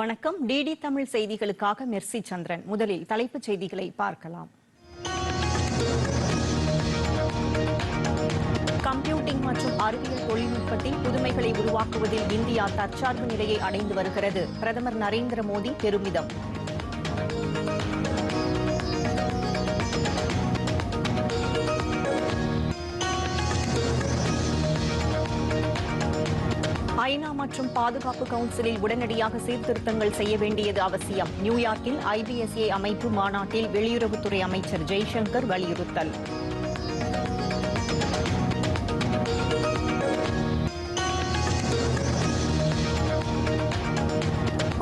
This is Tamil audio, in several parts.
வணக்கம். டிடி தமிழ் செய்திகளுக்காக மெர்சி சந்திரன். முதலில் தலைப்புச் செய்திகளை பார்க்கலாம். கம்ப்யூட்டிங் மற்றும் அறிவியல் தொழில்நுட்பத்தில் புதுமைகளை உருவாக்குவதில் இந்தியா தற்சார்பு நிலையை அடைந்து வருகிறது. பிரதமர் நரேந்திர மோடி பெருமிதம். ஐநா மற்றும் பாதுகாப்பு கவுன்சிலில் உடனடியாக சீர்திருத்தங்கள் செய்ய வேண்டியது அவசியம். நியூயார்க்கில் ஐபிஎஸ்ஏ அமைப்பு மாநாட்டில் வெளியுறவுத்துறை அமைச்சர் ஜெய்சங்கர் வலியுறுத்தல்.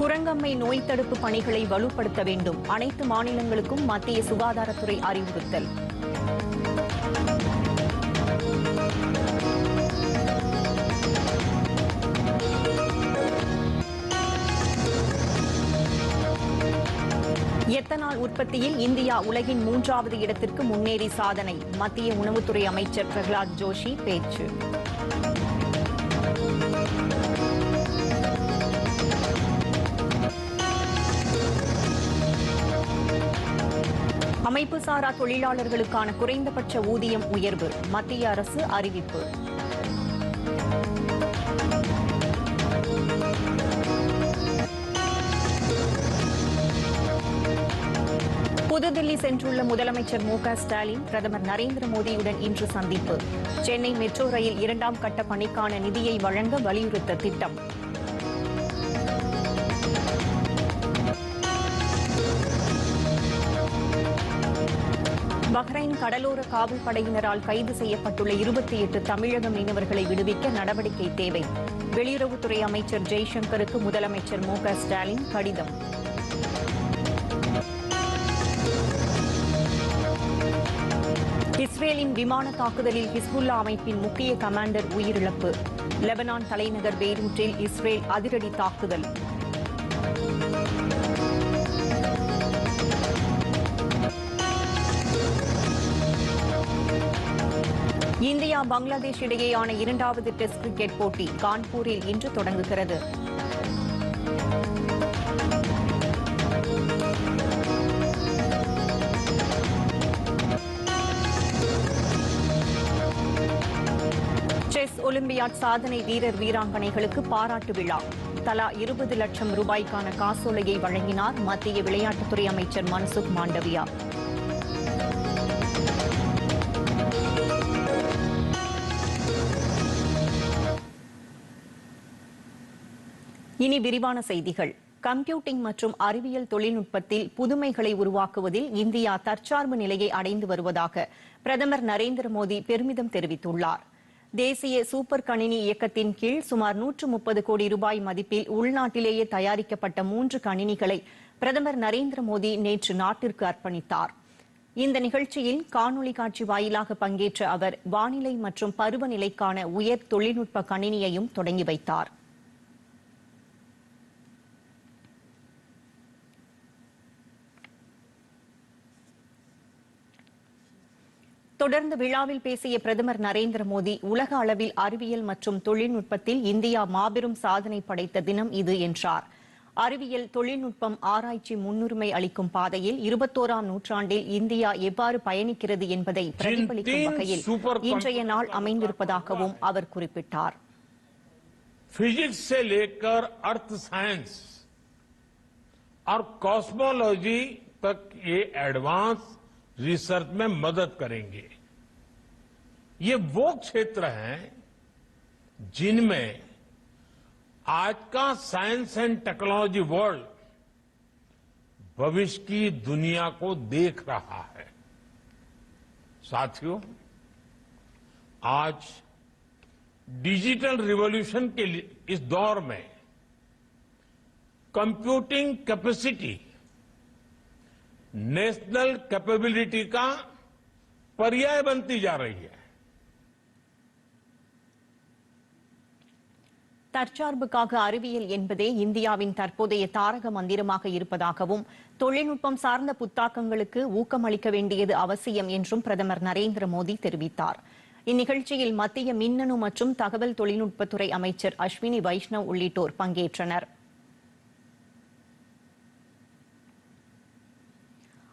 குரங்கம்மை நோய் தடுப்பு பணிகளை வலுப்படுத்த வேண்டும். அனைத்து மாநிலங்களுக்கும் மத்திய சுகாதாரத்துறை அறிவுறுத்தல். எத்தனால் உற்பத்தியில் இந்தியா உலகின் மூன்றாவது இடத்திற்கு முன்னேறி சாதனை? மத்திய உணவுத்துறை அமைச்சர் பிரகலாத் ஜோஷி பேச்சு. அமைப்புசாரா தொழிலாளர்களுக்கான குறைந்தபட்ச ஊதியம் உயர்வு மத்திய அரசு அறிவிப்பு. புதுதில்லி சென்றுள்ள முதலமைச்சர் மு ஸ்டாலின் பிரதமர் நரேந்திர மோடியுடன் இன்று சந்திப்பு. சென்னை மெட்ரோ ரயில் இரண்டாம் கட்ட பணிக்கான நிதியை வழங்க வலியுறுத்த திட்டம். பஹ்ரைன் கடலோர காவல் படையினரால் கைது செய்யப்பட்டுள்ள இருபத்தி எட்டு தமிழக மீனவர்களை விடுவிக்க நடவடிக்கை தேவை. வெளியுறவுத்துறை அமைச்சர் ஜெய்சங்கருக்கு முதலமைச்சர் மு ஸ்டாலின் கடிதம். இஸ்ரேலின் விமான தாக்குதலில் ஹிஸ்புல்லா அமைப்பின் முக்கிய கமாண்டர் உயிரிழப்பு. லெபனான் தலைநகர் பெய்ரூட்டில் இஸ்ரேல் அதிரடி தாக்குதல். இந்தியா பங்களாதேஷ் இடையேயான இரண்டாவது டெஸ்ட் கிரிக்கெட் போட்டி கான்பூரில் இன்று தொடங்குகிறது. ஒலிம்பியாட் சாதனை வீரர் வீராங்கனைகளுக்கு பாராட்டு விழா. தலா இருபது லட்சம் ரூபாய்க்கான காசோலையை வழங்கினார் மத்திய விளையாட்டுத்துறை அமைச்சர் மன்சுக் மாண்டவியா. இனி விரிவான செய்திகள். கம்ப்யூட்டிங் மற்றும் அறிவியல் தொழில்நுட்பத்தில் புதுமைகளை உருவாக்குவதில் இந்தியா தற்சார்பு நிலையை அடைந்து வருவதாக பிரதமர் நரேந்திர மோடி பெருமிதம் தெரிவித்துள்ளார். தேசிய சூப்பர் கணினி இயக்கத்தின் கீழ் சுமார் நூற்று முப்பது கோடி ரூபாய் மதிப்பில் உள்நாட்டிலேயே தயாரிக்கப்பட்ட மூன்று கணினிகளை பிரதமர் நரேந்திர மோடி நேற்று நாட்டிற்கு அர்ப்பணித்தார். இந்த நிகழ்ச்சியில் காணொலி காட்சி வாயிலாக பங்கேற்ற அவர் வானிலை மற்றும் பருவநிலைக்கான உயர் தொழில்நுட்ப கணினியையும் தொடங்கி வைத்தார். தொடர்ந்து விழாவில் பேசிய பிரதமர் நரேந்திர மோடி உலக அளவில் அறிவியல் மற்றும் தொழில்நுட்பத்தில் இந்தியா மாபெரும் சாதனை படைத்த தினம் இது என்றார் அறிவியல் தொழில்நுட்பம் ஆராய்ச்சி முன்னுரிமை அளிக்கும் பாதையில் இருபத்தோராம் நூற்றாண்டில் இந்தியா எவ்வாறு பயணிக்கிறது என்பதை பிரதிபலிக்கும் வகையில் இன்றைய நாள் அமைந்திருப்பதாகவும் அவர் குறிப்பிட்டார் फिजिक्स से लेकर अर्थ साइंस और कॉस्मोलॉजी तक ये एडवांस रिसर्च में मदद करेंगे। ये वो क्षेत्र हैं जिनमें आज का साइंस एंड टेक्नोलॉजी वर्ल्ड भविष्य की दुनिया को देख रहा है। साथियों, आज डिजिटल रिवॉल्यूशन के इस दौर में कंप्यूटिंग कैपेसिटी नेशनल कैपेबिलिटी का पर्याय बनती जा रही है தற்சார்புக்காக அறிவியல் என்பதே இந்தியாவின் தற்போதைய தாரக மந்திரமாக இருப்பதாகவும் தொழில்நுட்பம் சார்ந்த புத்தாக்கங்களுக்கு ஊக்கமளிக்க வேண்டியது அவசியம் என்றும் பிரதமர் நரேந்திர மோடி தெரிவித்தார் இந்நிகழ்ச்சியில் மத்திய மின்னணு மற்றும் தகவல் தொழில்நுட்பத்துறை அமைச்சர் அஸ்வினி வைஷ்ணவ் உள்ளிட்டோர் பங்கேற்றனர்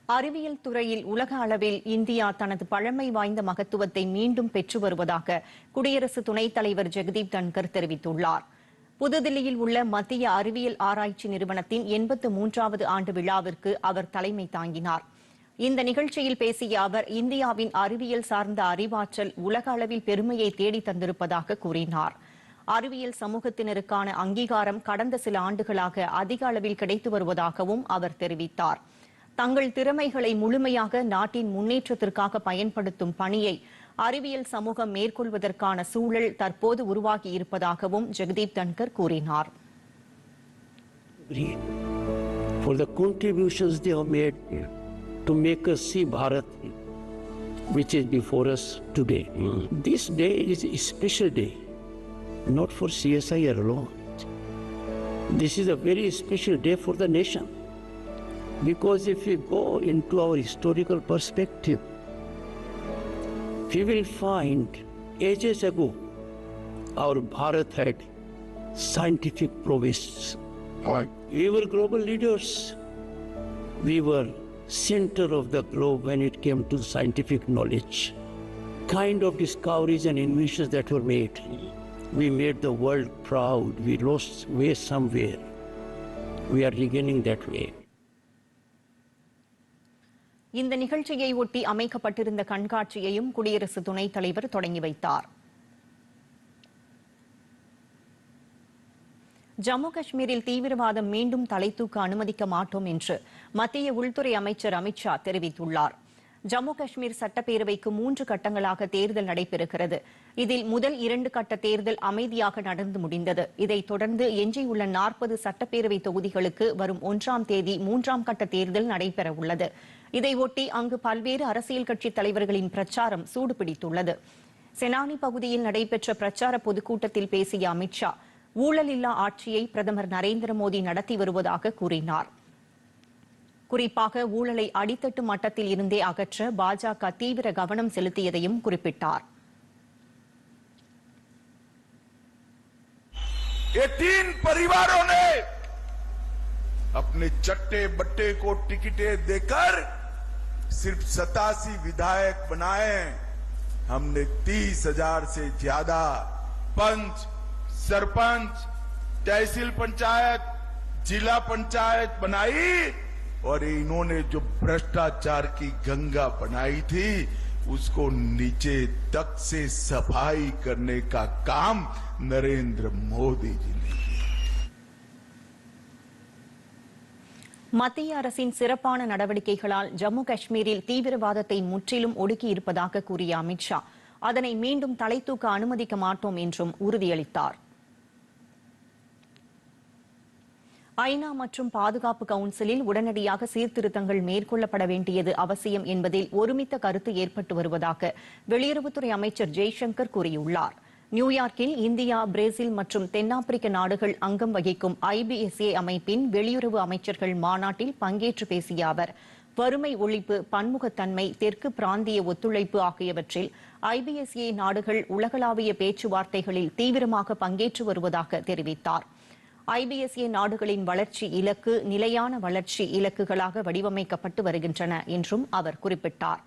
அறிவியல் துறையில் உலக அளவில் இந்தியா தனது பழமை வாய்ந்த மகத்துவத்தை மீண்டும் பெற்று வருவதாக குடியரசு துணைத் தலைவர் ஜெகதீப் தன்கர் தெரிவித்துள்ளார். புதுதில்லியில் உள்ள மத்திய அறிவியல் ஆராய்ச்சி நிறுவனத்தின் எண்பத்து மூன்றாவது ஆண்டு விழாவிற்கு அவர் தலைமை தாங்கினார். இந்த நிகழ்ச்சியில் பேசிய அவர் இந்தியாவின் அறிவியல் சார்ந்த அறிவாற்றல் உலக அளவில் பெருமையை தேடி தந்திருப்பதாக கூறினார். அறிவியல் சமூகத்தினருக்கான அங்கீகாரம் கடந்த சில ஆண்டுகளாக அதிக அளவில் கிடைத்து வருவதாகவும் அவர் தெரிவித்தார். தங்கள் திறமைகளை முழுமையாக நாட்டின் முன்னேற்றத்திற்காக பயன்படுத்தும் பணியை அறிவியல் சமூகம் மேற்கொள்வதற்கான சூழல் தற்போது உருவாகி இருப்பதாகவும் ஜெகதீப் தன்கர் கூறினார் for the contributions they have made to make us see Bharat, which is before us today. This day is a special day, not for CSIR alone. This is a very special day for the nation. Because if we go into our historical perspective, we will find ages ago our Bharat had scientific prowess. We were global leaders. We were center of the globe when it came to scientific knowledge. Kind of discoveries and inventions that were made. We made the world proud. We lost way somewhere. We are regaining that way. இந்த நிகழ்ச்சியை ஒட்டி அமைக்கப்பட்டிருந்த கண்காட்சியையும் குடியரசு துணைத் தலைவர் தொடங்கி வைத்தார். ஜம்மு காஷ்மீரில் தீவிரவாதம் மீண்டும் தலை தூக்க அனுமதிக்க மாட்டோம் என்று மத்திய உள்துறை அமைச்சர் அமித்ஷா தெரிவித்துள்ளார். ஜம்மு காஷ்மீர் சட்டப்பேரவைக்கு மூன்று கட்டங்களாக தேர்தல் நடைபெறுகிறது. இதில் முதல் இரண்டு கட்ட தேர்தல் அமைதியாக நடந்து முடிந்தது. இதைத் தொடர்ந்து எஞ்சியுள்ள நாற்பது சட்டப்பேரவை தொகுதிகளுக்கு வரும் ஒன்றாம் தேதி மூன்றாம் கட்ட தேர்தல் நடைபெறவுள்ளது. உள்ளது இதையொட்டி அங்கு பல்வேறு அரசியல் கட்சித் தலைவர்களின் பிரச்சாரம் சூடுபிடித்துள்ளது செனானி பகுதியில் நடைபெற்ற பிரச்சார பொதுக்கூட்டத்தில் பேசிய அமித்ஷா ஊழலில்லா ஆட்சியை பிரதமர் நரேந்திர மோடி நடத்தி வருவதாக கூறினார் குறிப்பாக ஊழலை அடித்தட்டு மட்டத்தில் இருந்தே அகற்ற பாஜக தீவிர கவனம் செலுத்தியதையும் குறிப்பிட்டார் ये तीन परिवारों ने अपने चट्टे बट्टे को टिकटें देकर सिर्फ़ सतासी विधायक बनाए हैं। हमने तीस हज़ार से ज़्यादा पंच, सरपंच, तहसील पंचायत, जिला पंचायत बनाई और इन्होंने जो भ्रष्टाचार की गंगा बनाई थी, उसको नीचे तक से सफ़ाई करने का काम नरेंद्र मोदी जी ने மத்திய அரசின் சிறப்பான நடவடிக்கைகளால் ஜம்மு காஷ்மீரில் தீவிரவாதத்தை முற்றிலும் ஒடுக்கி இருப்பதாக கூறிய அமித்ஷா அதனை மீண்டும் தலை தூக்க அனுமதிக்க மாட்டோம் என்றும் உறுதியளித்தார். ஐநா மற்றும் பாதுகாப்பு கவுன்சிலில் உடனடியாக சீர்திருத்தங்கள் மேற்கொள்ளப்பட வேண்டியது அவசியம் என்பதில் ஒருமித்த கருத்து ஏற்பட்டு வருவதாக வெளியுறவுத்துறை அமைச்சர் ஜெய்சங்கர் கூறியுள்ளார். நியூயார்க்கில் இந்தியா பிரேசில் மற்றும் தென்னாப்பிரிக்க நாடுகள் அங்கம் வகிக்கும் ஐபிஎஸ்ஏ அமைப்பின் வெளியுறவு அமைச்சர்கள் மாநாட்டில் பங்கேற்று பேசிய அவர் வறுமை ஒழிப்பு பன்முகத்தன்மை தெற்கு பிராந்திய ஒத்துழைப்பு ஆகியவற்றில் ஐபிஎஸ்ஏ நாடுகள் உலகளாவிய பேச்சுவார்த்தைகளில் தீவிரமாக பங்கேற்று வருவதாக தெரிவித்தார். ஐபிஎஸ்ஏ நாடுகளின் வளர்ச்சி இலக்கு நிலையான வளர்ச்சி இலக்குகளாக வடிவமைக்கப்பட்டு வருகின்றன என்றும் அவர் குறிப்பிட்டார்.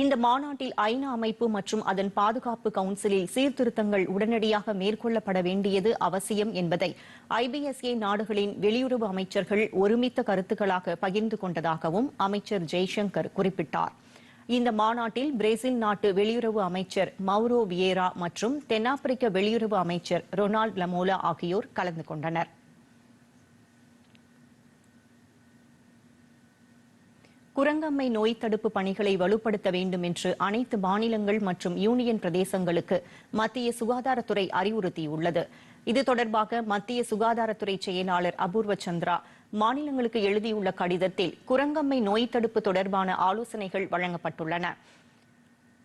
இந்த மாநாட்டில் ஐநா அமைப்பு மற்றும் அதன் பாதுகாப்பு கவுன்சிலில் சீர்திருத்தங்கள் உடனடியாக மேற்கொள்ளப்பட வேண்டியது அவசியம் என்பதை ஐபிஎஸ்ஏ நாடுகளின் வெளியுறவு அமைச்சர்கள் ஒருமித்த கருத்துக்களாக பகிர்ந்து கொண்டதாகவும் அமைச்சர் ஜெய்சங்கர் குறிப்பிட்டார். இந்த மாநாட்டில் பிரேசில் நாட்டு வெளியுறவு அமைச்சர் மௌரோ வியேரா மற்றும் தென்னாப்பிரிக்க வெளியுறவு அமைச்சர் ரொனால்ட் லமோலா ஆகியோர் கலந்து கொண்டனர். குரங்கம்மை நோய் தடுப்பு பணிகளை வலுப்படுத்த வேண்டும் என்று அனைத்து மாநிலங்கள் மற்றும் யூனியன் பிரதேசங்களுக்கு மத்திய சுகாதாரத்துறை அறிவுறுத்தியுள்ளது. இது தொடர்பாக மத்திய சுகாதாரத்துறை செயலாளர் அபூர்வ சந்திரா மாநிலங்களுக்கு எழுதியுள்ள கடிதத்தில் குரங்கம்மை நோய் தடுப்பு தொடர்பான ஆலோசனைகள் வழங்கப்பட்டுள்ளன.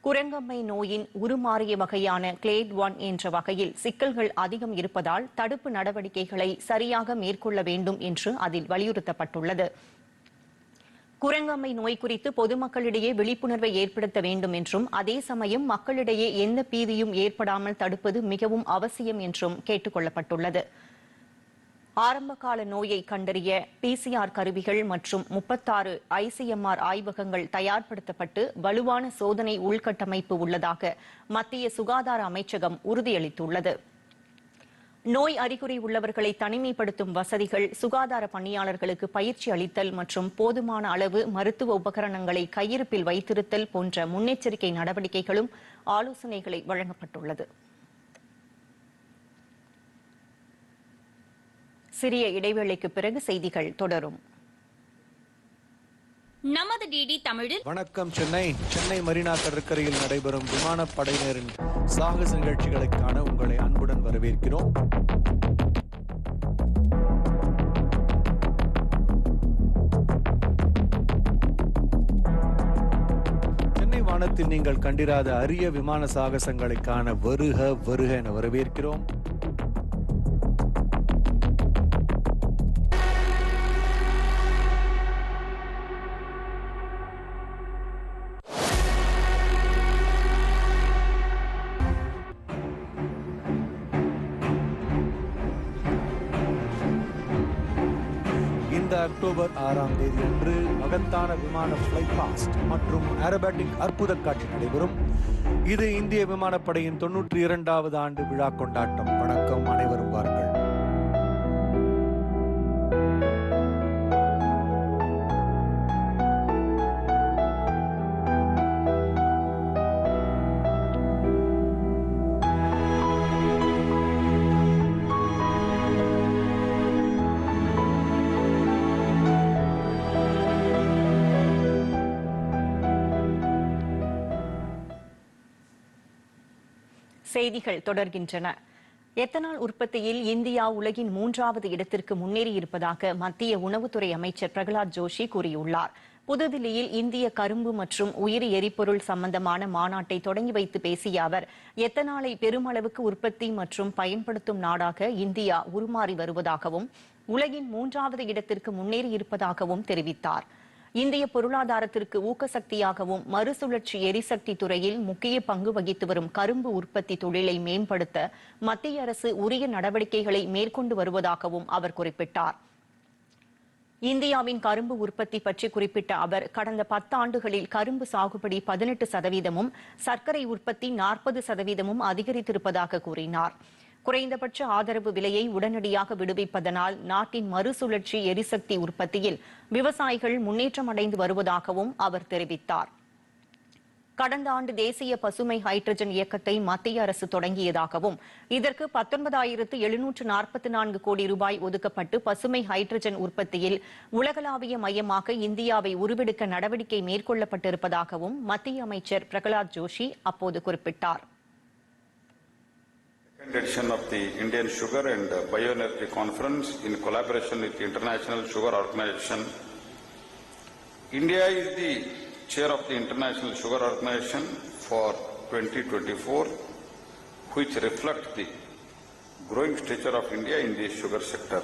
குரங்கம்மை நோயின் உருமாறிய வகையான கிளேட் ஒன் என்ற வகையில் சிக்கல்கள் அதிகம் இருப்பதால் தடுப்பு நடவடிக்கைகளை சரியாக மேற்கொள்ள வேண்டும் என்று அதில் வலியுறுத்தப்பட்டுள்ளது. குரங்கம்மை நோய் குறித்து பொதுமக்களிடையே விழிப்புணர்வை ஏற்படுத்த வேண்டும் என்றும் அதே சமயம் மக்களிடையே எந்த பீதியும் ஏற்படாமல் தடுப்பது மிகவும் அவசியம் என்றும் கேட்டுக் கொள்ளப்பட்டுள்ளது ஆரம்பகால நோயை கண்டறிய பிசிஆர் கருவிகள் மற்றும் முப்பத்தாறு ஐசிஎம்ஆர் ஆய்வகங்கள் தயார்படுத்தப்பட்டு வலுவான சோதனை உள்கட்டமைப்பு உள்ளதாக மத்திய சுகாதார அமைச்சகம் உறுதியளித்துள்ளது. நோய் அறிகுறி உள்ளவர்களை தனிமைப்படுத்தும் வசதிகள் சுகாதார பணியாளர்களுக்கு பயிற்சி அளித்தல் மற்றும் போதுமான அளவு மருத்துவ உபகரணங்களை கையிருப்பில் வைத்திருத்தல் போன்ற முன்னெச்சரிக்கை நடவடிக்கைகளும் ஆலோசனைகளை வழங்கப்பட்டுள்ளது. சிறிய இடைவேளைக்கு பிறகு செய்திகள் தொடரும். நமது டிடி தமிழில் வணக்கம் சென்னை. சென்னை மரீனா கடற்கரையில் நடைபெறும் விமானப்படையினரின் சாகச நிகழ்ச்சிகளை காண உங்களை அன்புடன் வரவேற்கிறோம். சென்னை வானத்தில் நீங்கள் கண்டிராத அரிய விமான சாகசங்களை காண வருக வருக என வரவேற்கிறோம். விமான விமான பாஸ்ட் மற்றும் ஏரோபேட்டிக் அற்புத காட்சி நடைபெறும். இது இந்திய விமானப்படையின் தொன்னூற்றி இரண்டாவது ஆண்டு விழா கொண்டாட்டம். வணக்கம். அனைவரும் வாருங்கள். செய்திகள் தொடர்கின்றன. எத்தனால் உற்பத்தியில் இந்தியா உலகின் மூன்றாவது இடத்திற்கு முன்னேறியிருப்பதாக மத்திய உணவுத்துறை அமைச்சர் பிரகலாத் ஜோஷி கூறியுள்ளார். புதுதில்லியில் இந்திய கரும்பு மற்றும் உயிரி எரிபொருள் சம்பந்தமான மாநாட்டை தொடங்கி வைத்து பேசிய அவர் எத்தனாலை பெருமளவுக்கு உற்பத்தி மற்றும் பயன்படுத்தும் நாடாக இந்தியா உருமாறி வருவதாகவும் உலகின் மூன்றாவது இடத்திற்கு முன்னேறி இருப்பதாகவும் தெரிவித்தார். இந்திய பொருளாதாரத்திற்கு ஊக்கசக்தியாகவும் மறுசுழற்சி எரிசக்தி துறையில் முக்கிய பங்கு வகித்து வரும் கரும்பு உற்பத்தி தொழிலை மேம்படுத்த மத்திய அரசு உரிய நடவடிக்கைகளை மேற்கொண்டு வருவதாகவும் அவர் குறிப்பிட்டார். இந்தியாவின் கரும்பு உற்பத்தி பற்றி குறிப்பிட்ட அவர் கடந்த பத்தாண்டுகளில் கரும்பு சாகுபடி பதினெட்டு சதவீதமும் சர்க்கரை உற்பத்தி நாற்பது சதவீதமும் அதிகரித்திருப்பதாக கூறினார். குறைந்தபட்ச ஆதரவு விலையை உடனடியாக விடுவிப்பதனால் நாட்டின் மறுசுழற்சி எரிசக்தி உற்பத்தியில் விவசாயிகள் முன்னேற்றம் அடைந்து வருவதாகவும் அவர் தெரிவித்தார். கடந்த ஆண்டு தேசிய பசுமை ஹைட்ரஜன் இயக்கத்தை மத்திய அரசு தொடங்கியதாகவும் இதற்கு பத்தொன்பதாயிரத்து எழுநூற்று நாற்பத்தி நான்கு கோடி ரூபாய் ஒதுக்கப்பட்டு பசுமை ஹைட்ரஜன் உற்பத்தியில் உலகளாவிய மையமாக இந்தியாவை உருவெடுக்க நடவடிக்கை மேற்கொள்ளப்பட்டிருப்பதாகவும் மத்திய அமைச்சர் பிரகலாத் ஜோஷி அப்போது குறிப்பிட்டார். Edition of the Indian Sugar and Bioenergy Conference in collaboration with the International Sugar Organization. India is the chair of the International Sugar Organization for 2024, which reflects the growing stature of India in the sugar sector.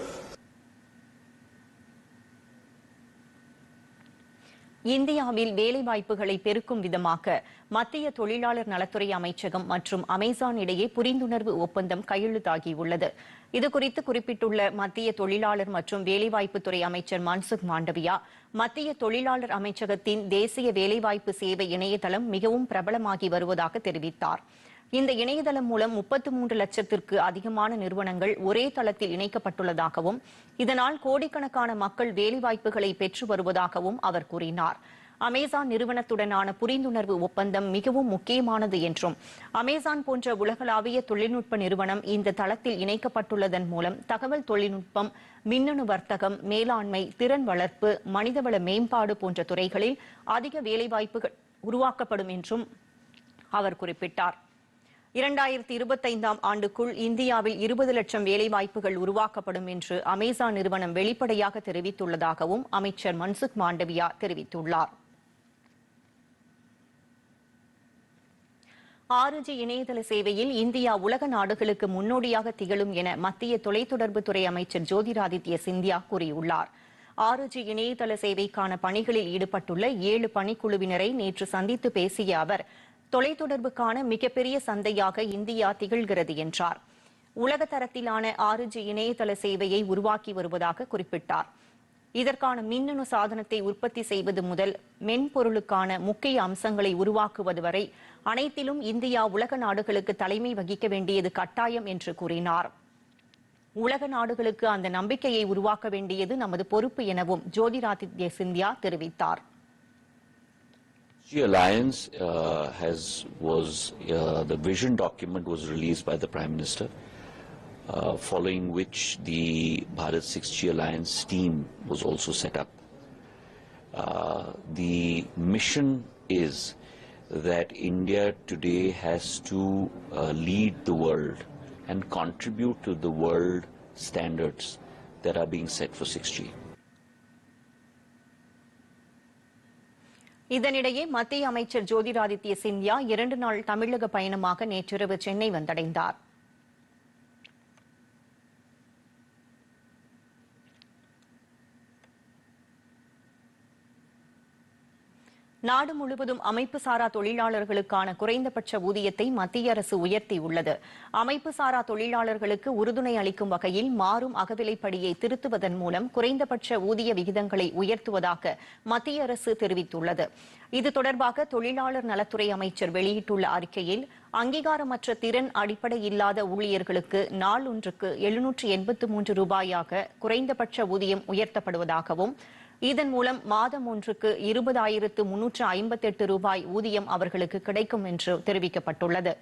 இந்தியாவில் வேலைவாய்ப்புகளை பெருக்கும் விதமாக மத்திய தொழிலாளர் நலத்துறை அமைச்சகம் மற்றும் அமேசான் இடையே புரிந்துணர்வு ஒப்பந்தம் கையெழுத்தாகியுள்ளது. இதுகுறித்து குறிப்பிட்டுள்ள மத்திய தொழிலாளர் மற்றும் வேலைவாய்ப்புத்துறை அமைச்சர் மன்சுக் மாண்டவியா மத்திய தொழிலாளர் அமைச்சகத்தின் தேசிய வேலைவாய்ப்பு சேவை இணையதளம் மிகவும் பிரபலமாகி வருவதாக தெரிவித்தார். இந்த இணையதளம் மூலம் முப்பத்து மூன்று லட்சத்திற்கு அதிகமான நிறுவனங்கள் ஒரே தளத்தில் இணைக்கப்பட்டுள்ளதாகவும் இதனால் கோடிக்கணக்கான மக்கள் வேலைவாய்ப்புகளை பெற்று வருவதாகவும் அவர் கூறினார். அமேசான் நிறுவனத்துடனான புரிந்துணர்வு ஒப்பந்தம் மிகவும் முக்கியமானது என்றும் அமேசான் போன்ற உலகளாவிய தொழில்நுட்ப நிறுவனம் இந்த தளத்தில் இணைக்கப்பட்டுள்ளதன் மூலம் தகவல் தொழில்நுட்பம் மின்னணு வர்த்தகம் மேலாண்மை திறன் வளர்ப்பு மனிதவள மேம்பாடு போன்ற துறைகளில் அதிக வேலைவாய்ப்புகள் உருவாக்கப்படும் என்றும் அவர் குறிப்பிட்டார். இரண்டாயிரத்தி இருபத்தைந்தாம் ஆண்டுக்குள் இந்தியாவில் இருபது லட்சம் வேலைவாய்ப்புகள் உருவாக்கப்படும் என்று அமேசான் நிறுவனம் வெளிப்படையாக தெரிவித்துள்ளதாகவும் அமைச்சர் மன்சுக் மாண்டவியா தெரிவித்துள்ளார். ஆறு ஜி இணையதள சேவையில் இந்தியா உலக நாடுகளுக்கு முன்னோடியாக திகழும் என மத்திய தொலைத்தொடர்புத்துறை அமைச்சர் ஜோதிராதித்ய சிந்தியா கூறியுள்ளார். ஆறு ஜி இணையதள சேவைக்கான பணிகளில் ஈடுபட்டுள்ள ஏழு பணிக்குழுவினரை நேற்று சந்தித்து பேசிய அவர் தொலைத்தொடர்புக்கான மிகப்பெரிய சந்தையாக இந்தியா திகழ்கிறது என்றார். உலக தரத்திலான ஆறு ஜி இணையதள சேவையை உருவாக்கி வருவதாக குறிப்பிட்டார். இதற்கான மின்னணு சாதனத்தை உற்பத்தி செய்வது முதல் மென்பொருளுக்கான முக்கிய அம்சங்களை உருவாக்குவது வரை அனைத்திலும் இந்தியா உலக நாடுகளுக்கு தலைமை வகிக்க வேண்டியது கட்டாயம் என்று கூறினார். உலக நாடுகளுக்கு அந்த நம்பிக்கையை உருவாக்க வேண்டியது நமது பொறுப்பு எனவும் ஜோதிராதித்ய சிந்தியா தெரிவித்தார். Alliance uh, has was uh, the vision document was released by the Prime Minister, uh, following which the Bharat 6G alliance team was also set up. Uh, the mission is that India today has to uh, lead the world and contribute to the world standards that are being set for 6G. இதனிடையே மத்திய அமைச்சர் ஜோதிராதித்ய சிந்தியா இரண்டு நாள் தமிழக பயணமாக நேற்றிரவு சென்னை வந்தடைந்தார். நாடு முழுவதும் அமைப்பு சாரா தொழிலாளர்களுக்கான குறைந்தபட்ச ஊதியத்தை மத்திய அரசு உயர்த்தியுள்ளது. அமைப்பு சாரா தொழிலாளர்களுக்கு உறுதுணை அளிக்கும் வகையில் மாறும் அகவிலைப்படியை திருத்துவதன் மூலம் குறைந்தபட்ச ஊதிய விகிதங்களை உயர்த்துவதாக மத்திய அரசு தெரிவித்துள்ளது. இது தொடர்பாக தொழிலாளர் நலத்துறை அமைச்சர் வெளியிட்டுள்ள அறிக்கையில் அங்கீகாரமற்ற திறன் அடிப்படை இல்லாத ஊழியர்களுக்கு நாள் ஒன்றுக்கு எழுநூற்று எண்பத்து மூன்று ரூபாயாக குறைந்தபட்ச ஊதியம் உயர்த்தப்படுவதாகவும் இதன் மூலம் மாதம் ஒன்றுக்கு இருபதாயிரத்து முன்னூற்று ஐம்பத்தெட்டு ரூபாய் ஊதியம் அவர்களுக்கு கிடைக்கும் என்று தெரிவிக்கப்பட்டுள்ளது.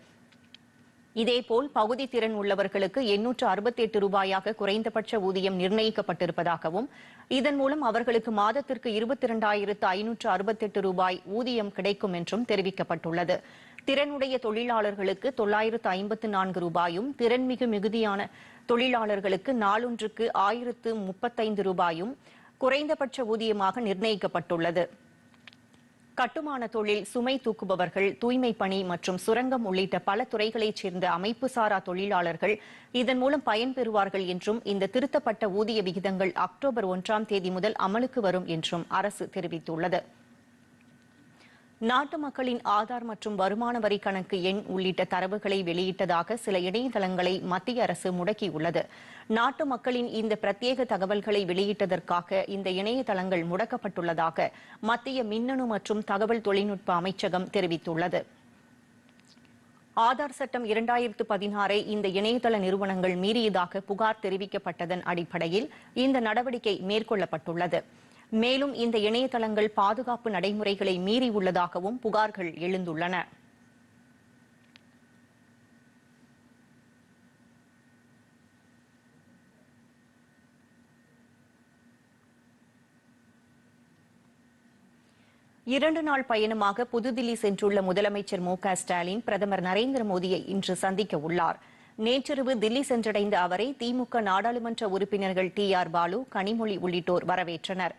இதேபோல் பகுதி திறன் உள்ளவர்களுக்கு எண்ணூற்று அறுபத்தி எட்டு ரூபாயாக குறைந்தபட்ச ஊதியம் நிர்ணயிக்கப்பட்டிருப்பதாகவும் இதன் மூலம் அவர்களுக்கு மாதத்திற்கு இருபத்தி இரண்டாயிரத்து ஐநூற்று அறுபத்தெட்டு ரூபாய் ஊதியம் கிடைக்கும் என்றும் தெரிவிக்கப்பட்டுள்ளது. திறனுடைய தொழிலாளர்களுக்கு தொள்ளாயிரத்து ஐம்பத்து நான்கு ரூபாயும் திறன்மிகு மிகுதியான தொழிலாளர்களுக்கு நாளொன்றுக்கு ஆயிரத்து முப்பத்தைந்து ரூபாயும் குறைந்தபட்ச ஊதியமாக நிர்ணயிக்கப்பட்டுள்ளது. கட்டுமான தொழில் சுமை தூக்குபவர்கள் தூய்மை பணி மற்றும் சுரங்கம் உள்ளிட்ட பல துறைகளைச் சேர்ந்த அமைப்பு சாரா தொழிலாளர்கள் இதன் மூலம் பயன்பெறுவார்கள் என்றும் இந்த திருத்தப்பட்ட ஊதிய விகிதங்கள் அக்டோபர் ஒன்றாம் தேதி முதல் அமலுக்கு வரும் என்றும் அரசு தெரிவித்துள்ளது. நாட்டு மக்களின் ஆதார் மற்றும் வருமான வரி கணக்கு எண் உள்ளிட்ட தரவுகளை வெளியிட்டதாக சில இணையதளங்களை மத்திய அரசு முடக்கியுள்ளது. நாட்டு மக்களின் இந்த பிரத்யேக தகவல்களை வெளியிட்டதற்காக இந்த இணையதளங்கள் முடக்கப்பட்டுள்ளதாக மத்திய மின்னணு மற்றும் தகவல் தொழில்நுட்ப அமைச்சகம் தெரிவித்துள்ளது. ஆதார் சட்டம் இரண்டாயிரத்து பதினாறை இந்த இணையதள நிறுவனங்கள் மீறியதாக புகார் தெரிவிக்கப்பட்டதன் அடிப்படையில் இந்த நடவடிக்கை மேற்கொள்ளப்பட்டுள்ளது. மேலும் இந்த இணையதளங்கள் பாதுகாப்பு நடைமுறைகளை மீறி உள்ளதாகவும் புகார்கள் எழுந்துள்ளன. இரண்டு நாள் பயணமாக புதுதில்லி சென்றுள்ள முதலமைச்சர் மு ஸ்டாலின் பிரதமர் நரேந்திர மோடியை இன்று சந்திக்க உள்ளார். நேற்றிரவு தில்லி சென்றடைந்த அவரை திமுக நாடாளுமன்ற உறுப்பினர்கள் டி ஆர் பாலு கனிமொழி உள்ளிட்டோர் வரவேற்றனர்.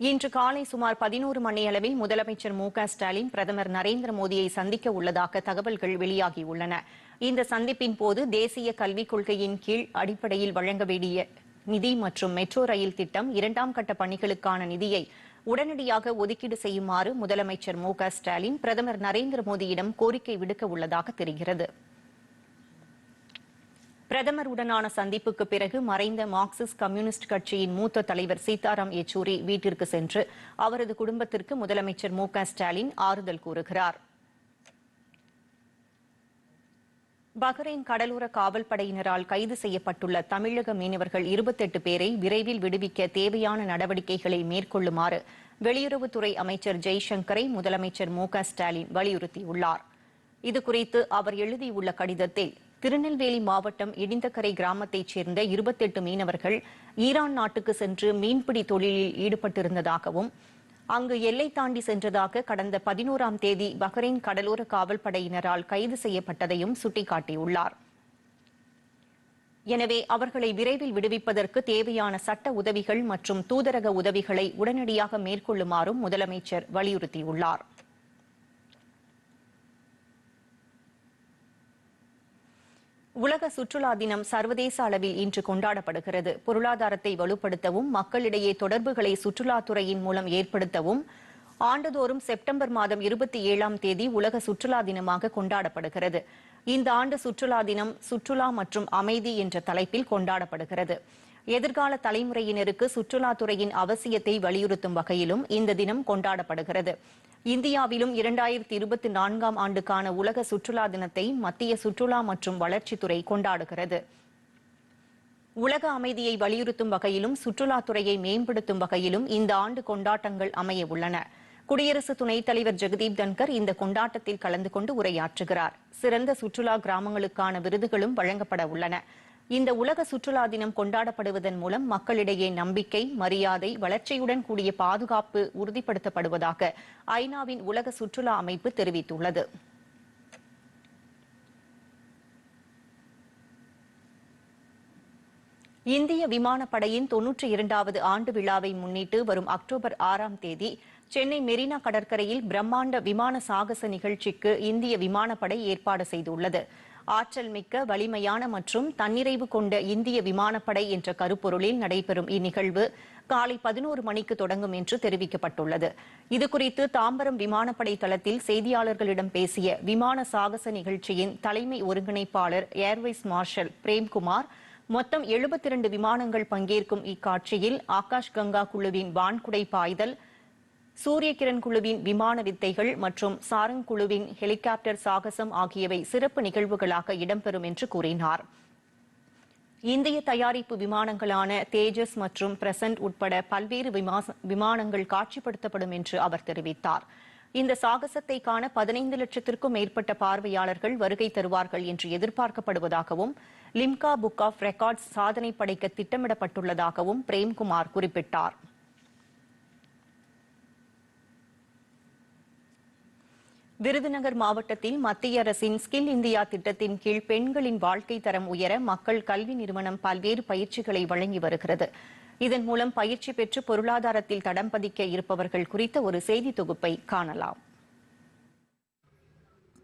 இன்று காலை சுமார் பதினோரு மணியளவில் முதலமைச்சர் மு க ஸ்டாலின் பிரதமர் நரேந்திர மோடியை சந்திக்க உள்ளதாக தகவல்கள் வெளியாகியுள்ளன. இந்த சந்திப்பின் போது தேசிய கல்விக் கொள்கையின் கீழ் அடிப்படையில் வழங்க வேண்டிய நிதி மற்றும் மெட்ரோ ரயில் திட்டம் இரண்டாம் கட்ட பணிகளுக்கான நிதியை உடனடியாக ஒதுக்கீடு செய்யுமாறு முதலமைச்சர் மு க ஸ்டாலின் பிரதமர் நரேந்திர மோடியிடம் கோரிக்கை விடுக்க உள்ளதாக தெரிகிறது. பிரதமர் உடனான சந்திப்புக்கு பிறகு மறைந்த மார்க்சிஸ்ட் கம்யூனிஸ்ட் கட்சியின் மூத்த தலைவர் சீதாராம் யெச்சூரி வீட்டிற்கு சென்று அவரது குடும்பத்திற்கு முதலமைச்சர் மு ஸ்டாலின் ஆறுதல் கூறுகிறார். பஹ்ரைன் கடலோர காவல் படையினரால் கைது செய்யப்பட்டுள்ள தமிழக மீனவர்கள் இருபத்தெட்டு பேரை விரைவில் விடுவிக்க தேவையான நடவடிக்கைகளை மேற்கொள்ளுமாறு வெளியுறவுத்துறை அமைச்சர் ஜெய்சங்கரை முதலமைச்சர் மு ஸ்டாலின் வலியுறுத்தியுள்ளார். இதுகுறித்து அவர் எழுதியுள்ள கடிதத்தில் திருநெல்வேலி மாவட்டம் இடிந்தக்கரை கிராமத்தைச் சேர்ந்த இருபத்தெட்டு மீனவர்கள் ஈரான் நாட்டுக்கு சென்று மீன்பிடி தொழிலில் ஈடுபட்டிருந்ததாகவும் அங்கு எல்லை தாண்டி சென்றதாக கடந்த பதினோராம் தேதி பஹ்ரைன் கடலோர காவல் படையினரால் கைது செய்யப்பட்டதையும் சுட்டிக்காட்டியுள்ளார். எனவே அவர்களை விரைவில் விடுவிப்பதற்கு தேவையான சட்ட உதவிகள் மற்றும் தூதரக உதவிகளை உடனடியாக மேற்கொள்ளுமாறும் முதலமைச்சர் வலியுறுத்தியுள்ளார். உலக சுற்றுலா தினம் சர்வதேச அளவில் இன்று கொண்டாடப்படுகிறது. பொருளாதாரத்தை வலுப்படுத்தவும் மக்களிடையே தொடர்புகளை சுற்றுலாத்துறையின் மூலம் ஏற்படுத்தவும் ஆண்டுதோறும் செப்டம்பர் மாதம் இருபத்தி ஏழாம் தேதி உலக சுற்றுலா தினமாக கொண்டாடப்படுகிறது. இந்த ஆண்டு சுற்றுலா தினம் சுற்றுலா மற்றும் அமைதி என்ற தலைப்பில் கொண்டாடப்படுகிறது. எதிர்கால தலைமுறையினருக்கு சுற்றுலாத்துறையின் அவசியத்தை வலியுறுத்தும் வகையிலும் இந்த தினம் கொண்டாடப்படுகிறது. இந்தியாவிலும் இரண்டாயிரத்தி இருபத்தி நான்காம் ஆண்டுக்கான உலக சுற்றுலா தினத்தை மத்திய சுற்றுலா மற்றும் வளர்ச்சித்துறை கொண்டாடுகிறது. உலக அமைதியை வலியுறுத்தும் வகையிலும் சுற்றுலாத்துறையை மேம்படுத்தும் வகையிலும் இந்த ஆண்டு கொண்டாட்டங்கள் அமைய உள்ளன. குடியரசு துணைத் தலைவர் ஜெகதீப் தன்கர் இந்த கொண்டாட்டத்தில் கலந்து கொண்டு உரையாற்றுகிறார். சிறந்த சுற்றுலா கிராமங்களுக்கான விருதுகளும் வழங்கப்பட உள்ளன. இந்த உலக சுற்றுலா தினம் கொண்டாடப்படுவதன் மூலம் மக்களிடையே நம்பிக்கை மரியாதை வளர்ச்சியுடன் கூடிய பாதுகாப்பு உறுதிப்படுத்தப்படுவதாக ஐநாவின் உலக சுற்றுலா அமைப்பு தெரிவித்துள்ளது. இந்திய விமானப்படையின் தொன்னூற்றி இரண்டாவது ஆண்டு விழாவை முன்னிட்டு வரும் அக்டோபர் ஆறாம் தேதி சென்னை மெரினா கடற்கரையில் பிரம்மாண்ட விமான சாகச நிகழ்ச்சிக்கு இந்திய விமானப்படை ஏற்பாடு செய்துள்ளது. ஆற்றல் மிக்க வலிமையான மற்றும் தன்னிறைவு கொண்ட இந்திய விமானப்படை என்ற கருப்பொருளில் நடைபெறும் இந்நிகழ்வு காலை பதினோரு மணிக்கு தொடங்கும் என்று தெரிவிக்கப்பட்டுள்ளது. இதுகுறித்து தாம்பரம் விமானப்படை தளத்தில் செய்தியாளர்களிடம் பேசிய விமான சாகச நிகழ்ச்சியின் தலைமை ஒருங்கிணைப்பாளர் ஏர்வைஸ் மார்ஷல் பிரேம்குமார் மொத்தம் 72 விமானங்கள் பங்கேற்கும் இக்காட்சியில் ஆகாஷ் கங்கா குழுவின் வான்குடை பாய்தல் சூரிய கிரண் குழுவின் விமான வித்தைகள் மற்றும் சாரங் குழுவின் ஹெலிகாப்டர் சாகசம் ஆகியவை சிறப்பு நிகழ்வுகளாக இடம்பெறும் என்று கூறினார். இந்திய தயாரிப்பு விமானங்களான தேஜஸ் மற்றும் பிரசன்ட் உட்பட பல்வேறு விமானங்கள் காட்சிப்படுத்தப்படும் என்று அவர் தெரிவித்தார். இந்த சாகசத்தை காண பதினைந்து லட்சத்திற்கும் மேற்பட்ட பார்வையாளர்கள் வருகை தருவார்கள் என்று எதிர்பார்க்கப்படுவதாகவும் லிம்கா புக் ஆஃப் ரெக்கார்ட்ஸ் சாதனை படைக்க திட்டமிடப்பட்டுள்ளதாகவும் பிரேம்குமார் குறிப்பிட்டார். விருதுநகர் மாவட்டத்தில் மத்திய அரசின் ஸ்கில் இந்தியா திட்டத்தின் கீழ் பெண்களின் வாழ்க்கை தரம் உயர மக்கள் கல்வி நிறுவனம் பல்வேறு பயிற்சிகளை வழங்கி வருகிறது. இதன் மூலம் பயிற்சி பெற்று பொருளாதாரத்தில் தடம் பதிக்க இருப்பவர்கள் குறித்த ஒரு செய்தி தொகுப்பை காணலாம்.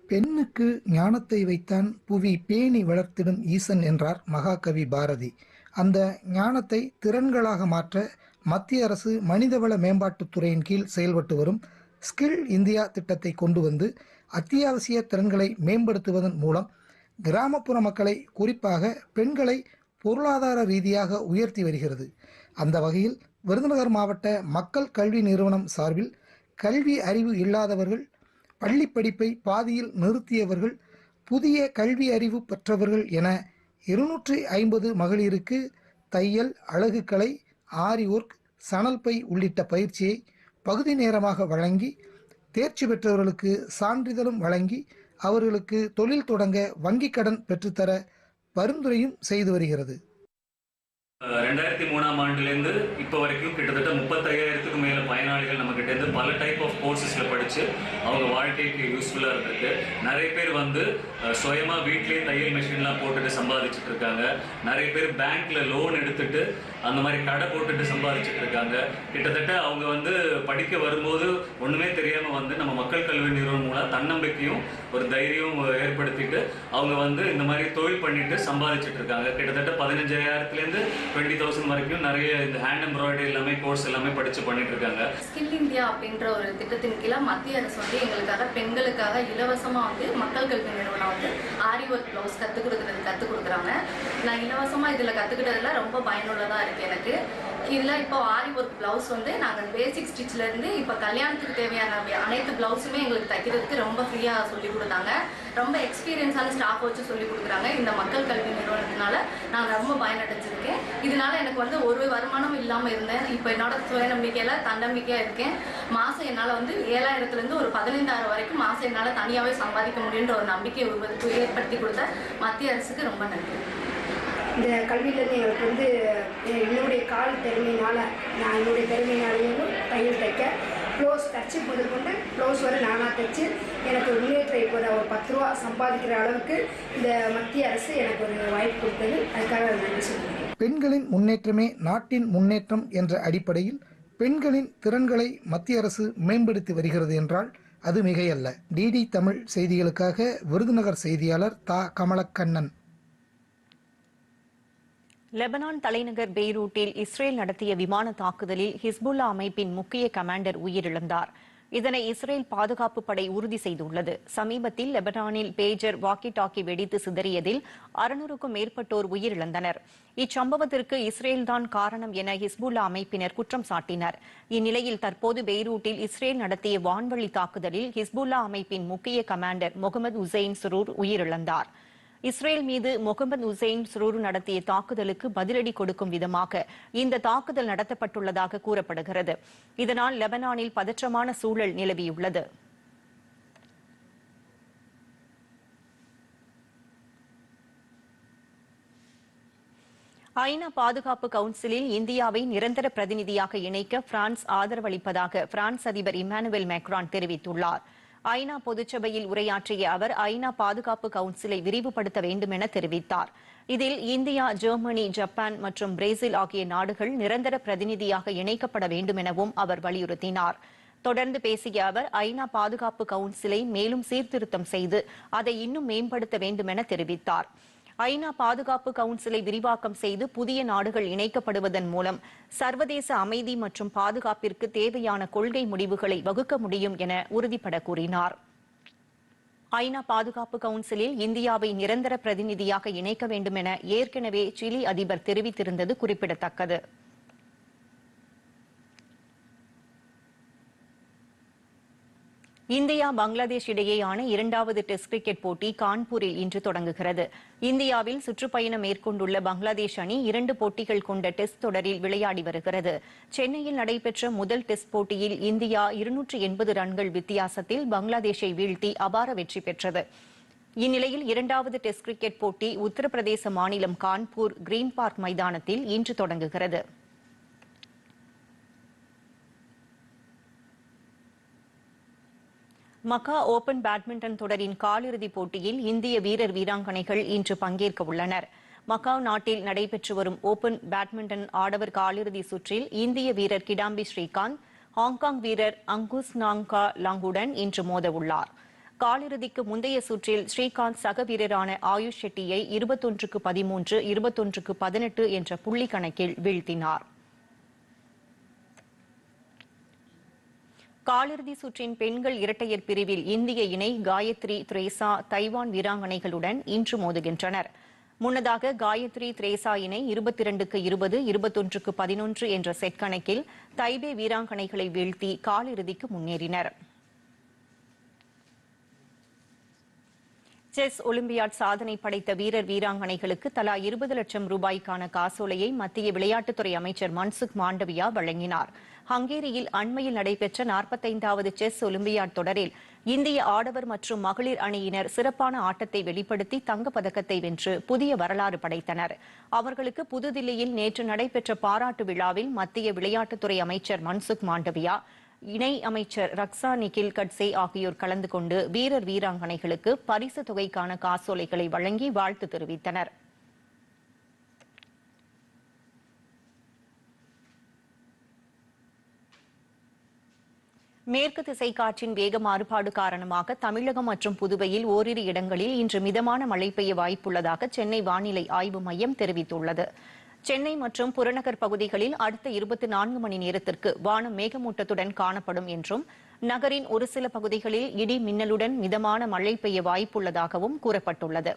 பெண்ணுக்கு ஞானத்தை வைத்தான் புவி பேணி வளர்த்திடும் ஈசன் என்றார் மகாகவி பாரதி. அந்த ஞானத்தை திறன்களாக மாற்ற மத்திய அரசு மனிதவள மேம்பாட்டுத்துறையின் கீழ் செயல்பட்டு வரும் ஸ்கில் இந்தியா திட்டத்தை கொண்டு வந்து அத்தியாவசிய திறன்களை மேம்படுத்துவதன் மூலம் கிராமப்புற மக்களை குறிப்பாக பெண்களை பொருளாதார ரீதியாக உயர்த்தி வருகிறது. அந்த வகையில் விருதுநகர் மாவட்ட மக்கள் கல்வி நிறுவனம் சார்பில் கல்வி அறிவு இல்லாதவர்கள் பள்ளி படிப்பை பாதியில் நிறுத்தியவர்கள் புதிய கல்வி அறிவு பெற்றவர்கள் என இருநூற்றி ஐம்பது மகளிருக்கு தையல் அழகுக்கலை ஆரி ஒர்க் சணல் பை உள்ளிட்ட பயிற்சியை பகுதி நேரமாக வழங்கி தேர்ச்சி பெற்றவர்களுக்கு சான்றிதழும் வழங்கி அவர்களுக்கு தொழில் தொடங்க வங்கிக் கடன் பெற்றுத்தர பரிந்துரையும் செய்து வருகிறது. ரெண்டாயிரத்தி மூணாம் ஆண்டுலேருந்து இப்போ வரைக்கும் கிட்டத்தட்ட முப்பத்தையாயிரத்துக்கும் மேலே பயனாளிகள் நம்மக்கிட்டேருந்து இருந்து பல டைப் ஆஃப் கோர்சஸில் படித்து அவங்க வாழ்க்கைக்கு யூஸ்ஃபுல்லாக இருந்திருக்கு. நிறைய பேர் வந்து சுயமாக வீட்லேயே தையல் மிஷின்லாம் போட்டுட்டு சம்பாதிச்சுட்டு இருக்காங்க. நிறைய பேர் பேங்க்கில் லோன் எடுத்துட்டு அந்த மாதிரி கடை போட்டுட்டு சம்பாதிச்சுட்டு இருக்காங்க. கிட்டத்தட்ட அவங்க வந்து படிக்க வரும்போது ஒன்றுமே தெரியாமல் வந்து நம்ம மக்கள் கல்வி நிறுவனம் மூலம் தன்னம்பிக்கையும் ஒரு தைரியம் ஏற்படுத்திட்டு அவங்க வந்து இந்த மாதிரி தொழில் பண்ணிட்டு சம்பாதிச்சுட்டு இருக்காங்க. கிட்டத்தட்ட பதினஞ்சாயிரத்துலேருந்து டுவெண்ட்டி தௌசண்ட் வரைக்கும் நிறைய இந்த ஹேண்ட் எம்ப்ராய்டரி எல்லாமே கோர்ஸ் எல்லாமே படிச்சு பண்ணிட்டு இருக்காங்க ஸ்கில் இந்தியா அப்படின்ற ஒரு திட்டத்தின் கீழே மத்திய அரசு வந்து எங்களுக்காக பெண்களுக்காக இலவசமாக வந்து மக்கள் கல்வி நிறுவனம் வந்து ஆரி ஒர்க் ப்ளவுஸ் கற்றுக் கொடுக்குறது கற்றுக் கொடுக்குறாங்க. நான் இலவசமாக இதில் கற்றுக்கிட்டதுல ரொம்ப பயனுள்ளதாக இருக்குது எனக்கு. இதில் இப்போ ஆரி ஒர்க் ப்ளவுஸ் வந்து நாங்கள் பேசிக் ஸ்டிச்லேருந்து இப்போ கல்யாணத்துக்கு தேவையான அனைத்து ப்ளவுஸுமே எங்களுக்கு தைக்கிறதுக்கு ரொம்ப ஃப்ரீயாக சொல்லி கொடுத்தாங்க. ரொம்ப எக்ஸ்பீரியன்ஸான ஸ்டாஃப் வச்சு சொல்லி கொடுக்குறாங்க. இந்த மக்கள் கல்வி நிறுவனத்தினால நான் ரொம்ப பயனடைஞ்சிருக்கேன். இதனால எனக்கு வந்து ஒரு வருமானம் இல்லாமல் இருந்தேன். இப்போ என்னோட சுயநம்பிக்கையில் தன்னம்பிக்கையாக இருக்கேன். மாதம் என்னால் வந்து ஏழாயிரத்துலேருந்து ஒரு பதினைந்தாயிரம் வரைக்கும் மாதம் என்னால் தனியாகவே சம்பாதிக்க முடியுன்ற ஒரு நம்பிக்கையை ஏற்படுத்தி கொடுத்த மத்திய அரசுக்கு ரொம்ப நன்றி. இந்த கல்வியிலேருந்து எங்களுக்கு வந்து என்னுடைய கால் திறமையினால் நான் என்னுடைய திறமையினாலேயும் தையல் தைக்க ப்ளவுஸ் தச்சு முதற்கொண்டு ப்ளவுஸ் வரை நானாக தைச்சு எனக்கு முன்னேற்றம் இப்போ ஒரு பத்து ரூபா சம்பாதிக்கிற அளவுக்கு இந்த மத்திய அரசு எனக்கு ஒரு வாய்ப்பு கொடுத்தது. அதுக்காக நன்றி சொல்கிறேன். பெண்களின் முன்னேற்றமே நாட்டின் முன்னேற்றம் என்ற அடிப்படையில் பெண்களின் திறன்களை மத்திய அரசு மேம்படுத்தி வருகிறது என்றால் அது மிகையல்ல. டிடி தமிழ் செய்திகளுக்காக விருதுநகர் செய்தியாளர் தா. கமலக்கண்ணன். லெபனான் தலைநகர் பெய்ரூட்டில் இஸ்ரேல் நடத்திய விமான தாக்குதலில் ஹிஸ்புல்லா அமைப்பின் முக்கிய கமாண்டர் உயிரிழந்தார். இதனை இஸ்ரேல் பாதுகாப்பு படை உறுதி செய்துள்ளது. சமீபத்தில் லெபனானில் பேஜர் வாக்கி டாக்கி வெடித்து சிதறியதில் அறுநூறுக்கும் மேற்பட்டோர் உயிரிழந்தனர். இச்சம்பவத்திற்கு இஸ்ரேல்தான் காரணம் என ஹிஸ்புல்லா அமைப்பினர் குற்றம் சாட்டினர். இந்நிலையில் தற்போது பெய்ரூட்டில் இஸ்ரேல் நடத்திய வான்வழி தாக்குதலில் ஹிஸ்புல்லா அமைப்பின் முக்கிய கமாண்டர் முகமது உசைன் சுரூர் உயிரிழந்தார். இஸ்ரேல் மீது முகமது உசைன் சுரூர் நடத்திய தாக்குதலுக்கு பதிலடி கொடுக்கும் விதமாக இந்த தாக்குதல் நடத்தப்பட்டுள்ளதாக கூறப்படுகிறது. இதனால் லெபனானில் பதற்றமான சூழல் நிலவியுள்ளது. ஐநா பாதுகாப்பு கவுன்சிலில் இந்தியாவை நிரந்தர பிரதிநிதியாக இணைக்க பிரான்ஸ் ஆதரவளிப்பதாக பிரான்ஸ் அதிபர் இமானுவேல் மேக்ரான் தெரிவித்துள்ளார். ஐநா பொதுச்சபையில் உரையாற்றிய அவர் ஐநா பாதுகாப்பு கவுன்சிலை விரிவுபடுத்த வேண்டும் என தெரிவித்தார். இதில் இந்தியா ஜெர்மனி ஜப்பான் மற்றும் பிரேசில் ஆகிய நாடுகள் நிரந்தர பிரதிநிதியாக இணைக்கப்பட வேண்டும் எனவும் அவர் வலியுறுத்தினார். தொடர்ந்து பேசிய அவர் ஐநா பாதுகாப்பு கவுன்சிலை மேலும் சீர்திருத்தம் செய்து அதை இன்னும் மேம்படுத்த வேண்டும் என தெரிவித்தார். ஐநா பாதுகாப்பு கவுன்சிலை விரிவாக்கம் செய்து புதிய நாடுகள் இணைக்கப்படுவதன் மூலம் சர்வதேச அமைதி மற்றும் பாதுகாப்பிற்கு தேவையான கொள்கை முடிவுகளை வகுக்க முடியும் என உறுதிபட கூறினார். ஐநா பாதுகாப்பு கவுன்சிலில் இந்தியாவை நிரந்தர பிரதிநிதியாக இணைக்க வேண்டும் என ஏற்கனவே சிலி அதிபர் தெரிவித்திருந்தது குறிப்பிடத்தக்கது. இந்தியா பங்களாதேஷ் இடையேயான இரண்டாவது டெஸ்ட் கிரிக்கெட் போட்டி கான்பூரில் இன்று தொடங்குகிறது. இந்தியாவில் சுற்றுப்பயணம் மேற்கொண்டுள்ள பங்களாதேஷ் அணி இரண்டு போட்டிகள் கொண்ட டெஸ்ட் தொடரில் விளையாடி வருகிறது. சென்னையில் நடைபெற்ற முதல் டெஸ்ட் போட்டியில் இந்தியா இருநூற்று எண்பது ரன்கள் வித்தியாசத்தில் பங்களாதேஷை வீழ்த்தி அபார வெற்றி பெற்றது. இந்நிலையில் இரண்டாவது டெஸ்ட் கிரிக்கெட் போட்டி உத்தரப்பிரதேச மாநிலம் கான்பூர் கிரீன் பார்க் மைதானத்தில் இன்று தொடங்குகிறது. மக்கா ஓபன் பேட்மிண்டன் தொடரின் காலிறுதிப் போட்டியில் இந்திய வீரர் வீராங்கனைகள் இன்று பங்கேற்க உள்ளனர். மக்காவ் நாட்டில் நடைபெற்று வரும் ஓபன் பேட்மிண்டன் ஆடவர் காலிறுதி சுற்றில் இந்திய வீரர் கிடாம்பி ஸ்ரீகாந்த் ஹாங்காங் வீரர் அங்குஸ் நாங்கா லாங்குடன் இன்று மோத உள்ளார் காலிறுதிக்கு முந்தைய சுற்றில் ஸ்ரீகாந்த் சக வீரரான ஆயுஷ் ஷெட்டியை இருபத்தொன்றுக்கு பதிமூன்று இருபத்தொன்றுக்கு பதினெட்டு என்ற புள்ளி கணக்கில் வீழ்த்தினார். காலிறுதி சுற்றின் பெண்கள் இரட்டையர் பிரிவில் இந்திய இணை காயத்ரி த்ரேசா தைவான் வீராங்கனைகளுடன் இன்று மோதுகின்றனர். முன்னதாக காயத்ரி த்ரேசா இணை இருபத்தி இரண்டுக்கு இருபது இருபத்தொன்றுக்கு பதினொன்று என்ற செட் கணக்கில் தைபே வீராங்கனைகளை வீழ்த்தி காலிறுதிக்கு முன்னேறினர். செஸ் ஒலிம்பியாட் சாதனை படைத்த வீரர் வீராங்கனைகளுக்கு தலா இருபது லட்சம் ரூபாய்க்கான காசோலையை மத்திய விளையாட்டுத்துறை அமைச்சர் மன்சுக் மாண்டவியா வழங்கினார். ஹங்கேரியில் அண்மையில் நடைபெற்ற நாற்பத்தைந்தாவது செஸ் ஒலிம்பியாட் தொடரில் இந்திய ஆடவர் மற்றும் மகளிர் அணியினர் சிறப்பான ஆட்டத்தை வெளிப்படுத்தி தங்கப்பதக்கத்தை வென்று புதிய வரலாறு படைத்தனர். அவர்களுக்கு புதுதில்லியில் நேற்று நடைபெற்ற பாராட்டு விழாவில் மத்திய விளையாட்டுத்துறை அமைச்சர் மன்சுக் மாண்டவியா இணை அமைச்சர் ரக்ஸா நிகில் கட்சே ஆகியோர் கலந்து கொண்டு வீரர் வீராங்கனைகளுக்கு பரிசு தொகைக்கான காசோலைகளை வழங்கி வாழ்த்து தெரிவித்தனர். மேற்கு திசை காற்றின் வேக மாறுபாடு காரணமாக தமிழகம் மற்றும் புதுவையில் ஓரிரு இடங்களில் இன்று மிதமான மழை பெய்ய வாய்ப்புள்ளதாக சென்னை வானிலை ஆய்வு மையம் தெரிவித்துள்ளது. சென்னை மற்றும் புறநகர் பகுதிகளில் அடுத்த இருபத்தி நான்கு மணி நேரத்திற்கு வானம் மேகமூட்டத்துடன் காணப்படும் என்றும் நகரின் ஒரு சில பகுதிகளில் இடி மின்னலுடன் மிதமான மழை பெய்ய வாய்ப்புள்ளதாகவும் கூறப்பட்டுள்ளது.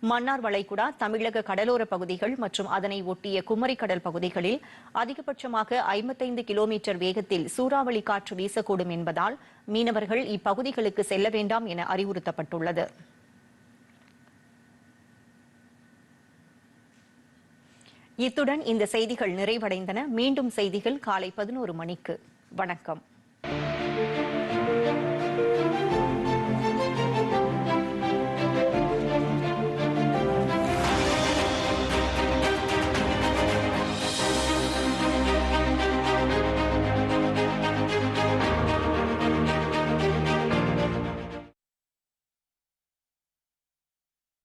மன்னார் வளைகுடா தமிழக கடலோர பகுதிகள் மற்றும் அதனை ஒட்டிய குமரிக்கடல் பகுதிகளில் அதிகபட்சமாக ஐம்பத்தைந்து கிலோமீட்டர் வேகத்தில் சூறாவளி காற்று வீசக்கூடும் என்பதால் மீனவர்கள் இப்பகுதிகளுக்கு செல்ல வேண்டாம் என அறிவுறுத்தப்பட்டுள்ளது. இத்துடன் இந்த செய்திகள் நிறைவடைந்தன. மீண்டும் செய்திகள் காலை பதினோரு மணிக்கு. வணக்கம்.